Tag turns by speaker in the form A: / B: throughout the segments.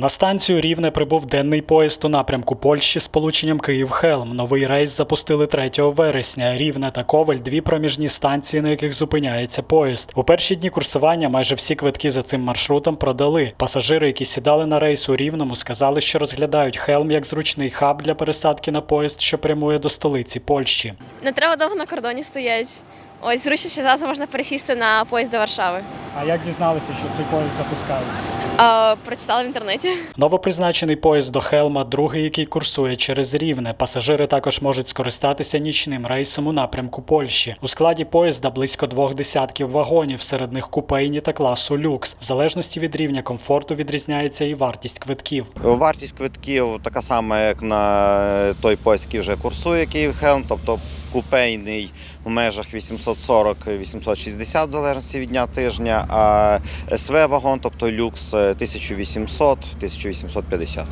A: На станцію Рівне прибув денний поїзд у напрямку Польщі з полученням Київ-Хелм. Новий рейс запустили 3 вересня. Рівне та Коваль дві проміжні станції, на яких зупиняється поїзд. У перші дні курсування майже всі квитки за цим маршрутом продали. Пасажири, які сідали на рейс у Рівному, сказали, що розглядають Хелм як зручний хаб для пересадки на поїзд, що прямує до столиці Польщі.
B: Не треба довго на кордоні стоять. Ось зручніше зараз можна пересісти на поїзд до Варшави.
A: А як дізналися, що цей поїзд запускають?
B: А, прочитала в інтернеті.
A: Новопризначений поїзд до Хелма, другий, який курсує через Рівне. Пасажири також можуть скористатися нічним рейсом у напрямку Польщі. У складі поїзда близько двох десятків вагонів, серед них купейні та класу люкс. В залежності від рівня комфорту відрізняється і вартість квитків.
C: Вартість квитків така сама, як на той поїзд, який вже курсує Київ-Хелм, тобто купейний в межах 840-860 в залежності від дня тижня, а СВ-вагон, тобто люкс 1800-1850.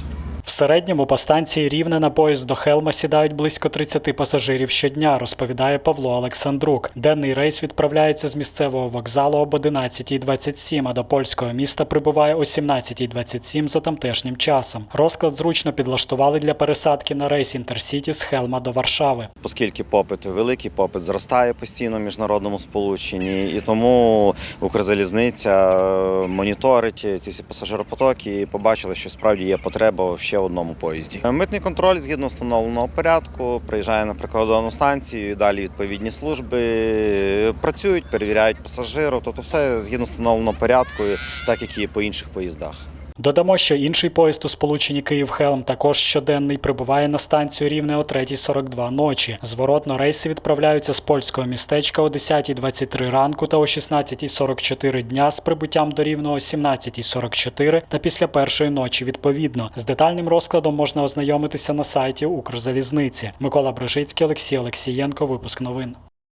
A: В середньому по станції Рівне на поїзд до Хелма сідають близько 30 пасажирів щодня, розповідає Павло Олександрук. Денний рейс відправляється з місцевого вокзалу об 11.27, а до польського міста прибуває о 17.27 за тамтешнім часом. Розклад зручно підлаштували для пересадки на рейс Інтерсіті з Хелма до Варшави.
C: Оскільки попит великий, попит зростає постійно в міжнародному сполученні, і тому Укрзалізниця моніторить ці всі пасажиропотоки і побачили, що справді є потреба в ще одному поїзді. Митний контроль згідно встановленого порядку приїжджає на прикордонну станцію, далі відповідні служби працюють, перевіряють пасажирів. Тобто все згідно встановленого порядку, так як і по інших поїздах.
A: Додамо, що інший поїзд у сполученні Київ-Хелм також щоденний прибуває на станцію Рівне о 3.42 ночі. Зворотно рейси відправляються з польського містечка о 10.23 ранку та о 16.44 дня з прибуттям до Рівного о 17.44 та після першої ночі відповідно. З детальним розкладом можна ознайомитися на сайті Укрзалізниці. Микола Брижицький, Олексій Олексієнко. Випуск новин.